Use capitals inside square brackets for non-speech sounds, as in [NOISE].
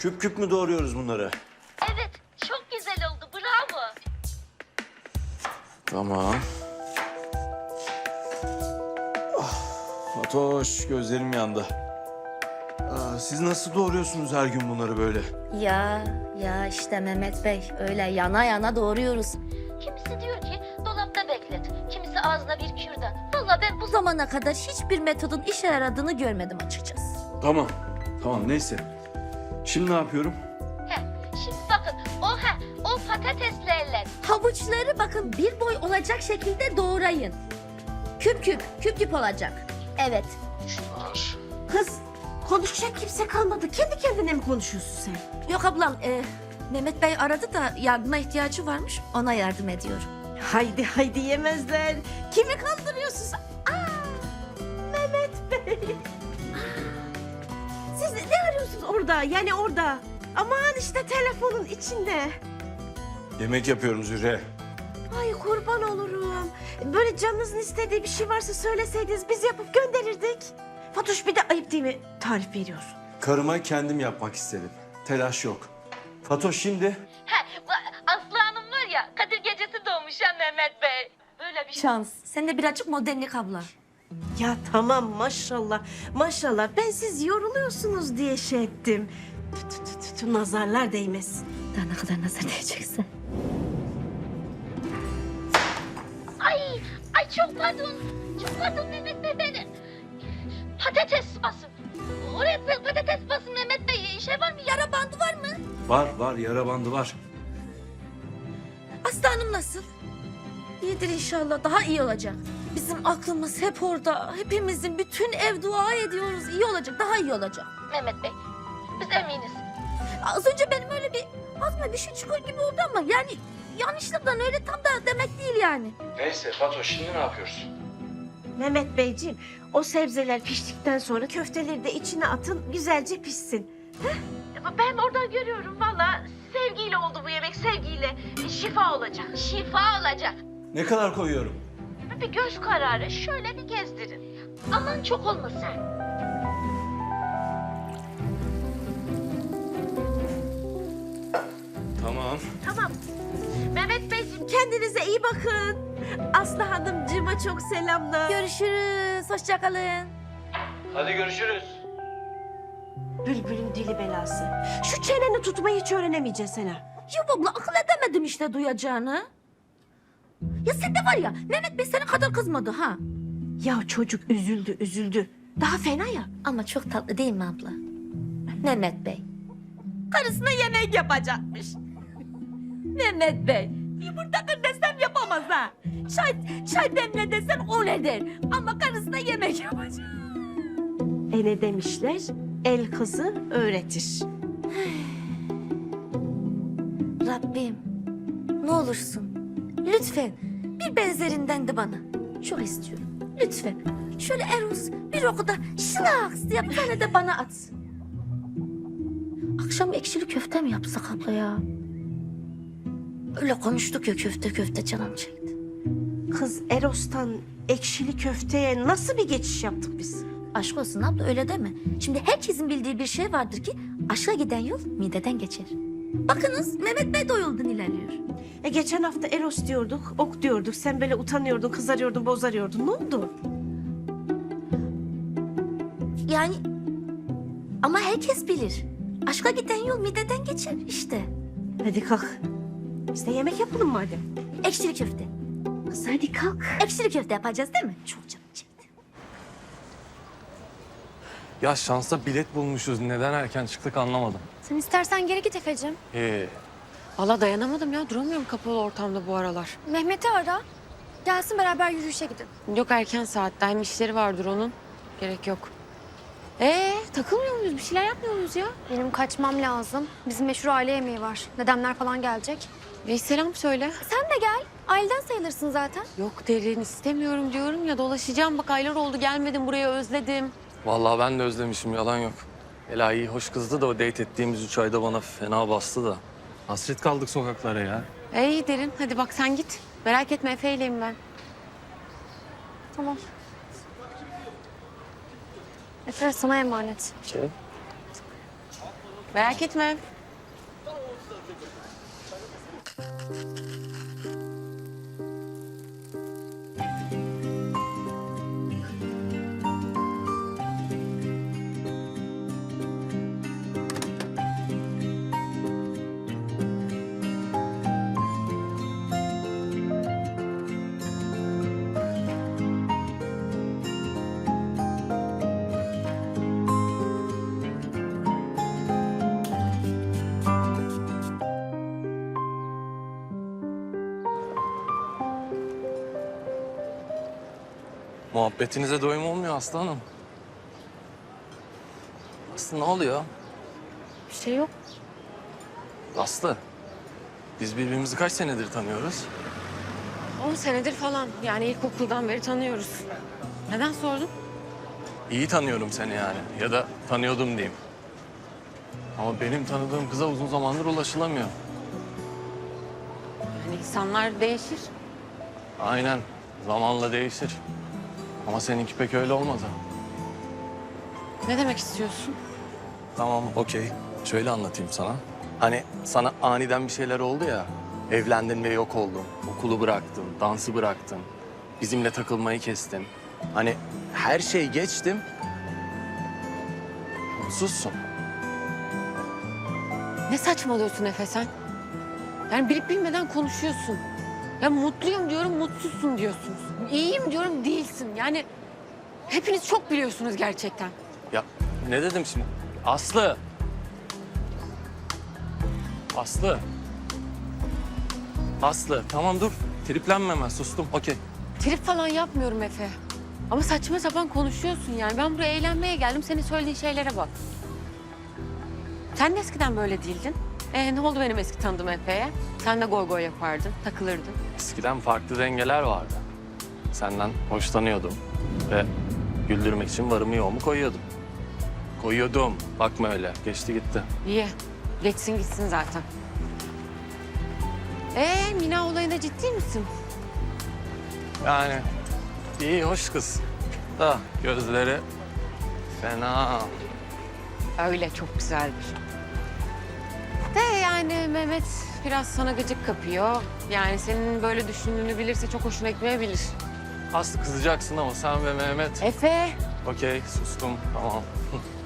Küp küp mü doğruyoruz bunları? Evet, çok güzel oldu. Bravo. Tamam. Ah, Fatoş gözlerim yandı. Aa, siz nasıl doğruyorsunuz her gün bunları böyle? Ya ya işte Mehmet Bey öyle yana yana doğruyoruz. Kimisi diyor ki dolapta beklet. Kimisi ağzına bir kürdan. Vallahi ben Bu zamana kadar hiçbir metodun işe yaradığını görmedim açıkçası. Tamam. Tamam neyse. Şimdi ne yapıyorum? Heh, şimdi bakın o ha o patateslerle Havuçları bakın bir boy olacak şekilde doğrayın. Küp küp, küp küp olacak. Evet. Şunlar. Kız konuşacak kimse kalmadı. Kendi kendine mi konuşuyorsun sen? Yok ablam, e, Mehmet Bey aradı da yardıma ihtiyacı varmış. Ona yardım ediyorum. Haydi haydi yemezler. Kimi kandırıyorsun sen? Aa, Mehmet Bey. Orada? Yani orada. Aman işte telefonun içinde. Yemek yapıyorum Zühre. Ay kurban olurum. Böyle canınızın istediği bir şey varsa söyleseydiniz biz yapıp gönderirdik. Fatoş bir de ayıp değil mi? Tarif veriyorsun. Karıma kendim yapmak istedim. Telaş yok. Fatoş şimdi Aslı Hanım var ya Kadir gecesi doğmuş ya Mehmet Bey. Böyle bir şey. Şans. Sen de birazcık modernlik abla. Ya tamam maşallah. Maşallah ben siz yoruluyorsunuz diye şey ettim. Tü tü tü tü, nazarlar değmesin. Daha ne kadar nazar değeceksin. Ay, ay çok pardon. Çok pardon Mehmet Bey benim. Patates basın. Oraya pa- patates basın Mehmet Bey. Şey var mı? Yara bandı var mı? var var yara bandı var. Aslı Hanım nasıl? İyidir inşallah. Daha iyi olacak. Bizim aklımız hep orada. Hepimizin bütün ev dua ediyoruz. İyi olacak. Daha iyi olacak. Mehmet Bey. Biz eminiz. Az önce benim öyle bir ağzıma bir şey çıkıyor gibi oldu ama yani yanlışlıkla öyle tam da demek değil yani. Neyse Fatoş şimdi ne yapıyoruz? Mehmet Beyciğim o sebzeler piştikten sonra köfteleri de içine atın güzelce pişsin. Heh? Ben oradan görüyorum valla sevgiyle oldu bu yemek sevgiyle şifa olacak. Şifa olacak. Ne kadar koyuyorum? Bir göz kararı şöyle bir gezdirin. Aman çok olmasın. Tamam. Tamam. Mehmet Beyciğim kendinize iyi bakın. Aslı Hanımcığıma çok selamlar. Görüşürüz. Hoşça kalın. Hadi görüşürüz. Bülbülün dili belası. Şu çeneni tutmayı hiç öğrenemeyeceksin ha. Ya abla akıl edemedim işte duyacağını. Ya sen de var ya Mehmet Bey senin kadar kızmadı ha. Ya çocuk üzüldü üzüldü. Daha fena ya. Ama çok tatlı değil mi abla? Mehmet Bey. Karısına yemek yapacakmış. Mehmet Bey. Yumurta kır desem yapamaz ha. Çay, çay demle desen o ne der. Ama karısına yemek yapacak. E ne demişler? El kızı öğretir. Rabbim ne olursun lütfen bir benzerinden de bana. Çok istiyorum. Lütfen. Şöyle Eros bir okuda şınaks diye bir tane de bana at. Akşam ekşili köfte mi yapsak abla ya? Öyle konuştuk ya köfte köfte canım çekti. Kız Eros'tan ekşili köfteye nasıl bir geçiş yaptık biz? Aşk olsun abla öyle deme. Şimdi herkesin bildiği bir şey vardır ki aşka giden yol mideden geçer. Bakınız Mehmet Bey yoldan ilerliyor. E geçen hafta Eros diyorduk, ok diyorduk. Sen böyle utanıyordun, kızarıyordun, bozarıyordun. Ne oldu? Yani ama herkes bilir. Aşka giden yol mideden geçer işte. Hadi kalk. Biz de yemek yapalım madem. Ekşili köfte. Kız hadi kalk. Ekşili köfte yapacağız değil mi? Çok canım çekti. Ya şansa bilet bulmuşuz. Neden erken çıktık anlamadım. Sen istersen geri git Efe'cim. Ee, Valla dayanamadım ya. Duramıyorum kapalı ortamda bu aralar. Mehmet'i ara. Gelsin beraber yürüyüşe gidin. Yok erken saatte. Hem işleri vardır onun. Gerek yok. Ee, takılmıyor muyuz? Bir şeyler yapmıyor muyuz ya? Benim kaçmam lazım. Bizim meşhur aile yemeği var. Dedemler falan gelecek. Bir selam söyle. Sen de gel. Aileden sayılırsın zaten. Yok derin istemiyorum diyorum ya. Dolaşacağım. Bak aylar oldu gelmedim buraya özledim. vallahi ben de özlemişim yalan yok. Ela iyi hoş kızdı da o date ettiğimiz üç ayda bana fena bastı da. Hasret kaldık sokaklara ya. Ee, iyi derin. Hadi bak sen git. Merak etme Efe'yleyim ben. Tamam. Efe sana emanet. Şey? Merak etme. Muhabbetinize doyum olmuyor aslanım. Aslı ne oluyor? Bir şey yok. Aslı, biz birbirimizi kaç senedir tanıyoruz? 10 senedir falan. Yani ilkokuldan beri tanıyoruz. Neden sordun? İyi tanıyorum seni yani. Ya da tanıyordum diyeyim. Ama benim tanıdığım kıza uzun zamandır ulaşılamıyor. Yani insanlar değişir. Aynen. Zamanla değişir. Ama seninki pek öyle olmadı. Ne demek istiyorsun? Tamam, okey. Şöyle anlatayım sana. Hani sana aniden bir şeyler oldu ya. Evlendin ve yok oldun. Okulu bıraktın, dansı bıraktın. Bizimle takılmayı kestin. Hani her şey geçtim. Mutsuzsun. Ne saçmalıyorsun Efe sen? Yani bilip bilmeden konuşuyorsun. Ya mutluyum diyorum, mutsuzsun diyorsunuz. İyiyim diyorum, değilsin. Yani hepiniz çok biliyorsunuz gerçekten. Ya ne dedim şimdi? Aslı. Aslı. Aslı tamam dur. Triplenme hemen sustum. Okey. Trip falan yapmıyorum Efe. Ama saçma sapan konuşuyorsun yani. Ben buraya eğlenmeye geldim. Senin söylediğin şeylere bak. Sen de eskiden böyle değildin. Ee, ne oldu benim eski tanıdığım Efe'ye? Sen de goy goy yapardın, takılırdın. Eskiden farklı dengeler vardı. Senden hoşlanıyordum. Ve güldürmek için varımı yoğumu koyuyordum. Koyuyordum. Bakma öyle. Geçti gitti. İyi. Geçsin gitsin zaten. Ee, Mina olayında ciddi misin? Yani iyi hoş kız. Da gözleri fena. Öyle çok güzeldir. De yani Mehmet biraz sana gıcık kapıyor. Yani senin böyle düşündüğünü bilirse çok hoşuna gitmeyebilir. Aslı kızacaksın ama sen ve Mehmet. Efe, Okey sustum tamam. [LAUGHS]